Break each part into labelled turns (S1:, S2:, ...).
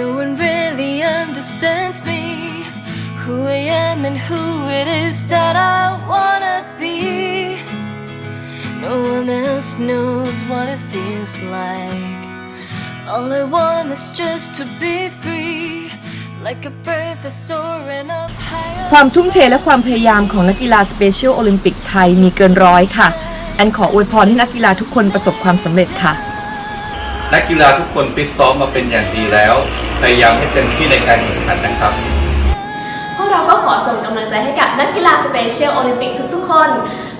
S1: No one really understands me, who I am and who it is that I wanna be. No one else knows what it feels like. All I want is just to be free, like a bird that's soaring up higher.
S2: ความทุ่มเทและความพยายามของนักกีฬาสเปเชียลโอลิมปิกไทยมีเกินร้อยค่ะ แอนขออวยพรให้นักกีฬาทุกคนประสบความสำเร็จค่ะ
S3: นักกีฬาทุกคนฟิตซ้อมมาเป็นอย่างดีแล้ว พยายามให้เต็มที่ในการแข่งขันนะครับ
S4: พวกเราก็ขอส่งกำลังใจให้กับนักกีฬาสเปเชียลโอลิมปิกทุกๆคน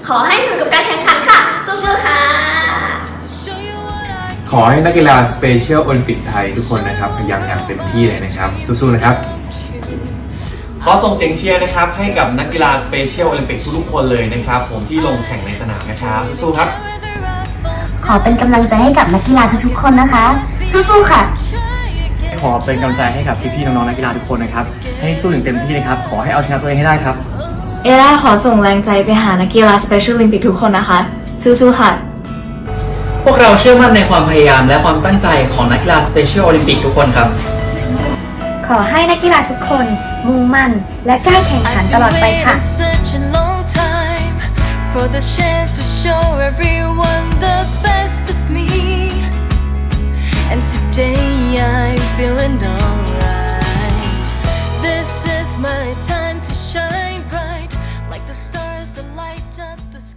S4: ขอให้สนุกกับการแข่งขันค่ะ สู้ๆค่ะ
S1: Show you what I
S5: ขอให้นักกีฬาสเปเชียลโอลิมปิกไทยทุกคนนะครับ พยายามอย่างเต็มที่เลยนะครับ สู้ๆนะครับ
S6: ขอส่งเสียงเชียร์นะครับ ให้กับนักกีฬาสเปเชียลโอลิมปิกทุกๆคนเลยนะครับ ผมที่ลงแข่งในสนามนะครับสู้ๆครับ
S7: อเป็นกำลังใจให้กับนักกีฬาทุกๆคนนะคะ สู้ๆค่ะ
S1: try again.
S8: ขอเป็นกำลังใจให้กับพี่ๆน้องๆนักกีฬาทุกคนนะครับ ให้สู้อย่างเต็มที่นะครับ ขอให้เอาชนะตัวเองให้ได้ครับ
S9: เอล่าขอส่งแรงใจไปหานักกีฬา Special Olympic ทุกคนนะคะ สู้ๆค่ะ
S10: พวกเราเชื่อมั่นในความพยายามและความตั้งใจของนักกีฬาสเปเชียลโอลิมปิกทุกคนครับ
S7: ขอให้นักกีฬาทุกคน มุ่งมั่น และกล้าแข่งขัน
S1: I've
S7: ตลอด
S1: been
S7: ไปค่ะ
S1: waiting such a long time for the chance to show everyone the best This is my time to shine bright, like the stars that light up the sky.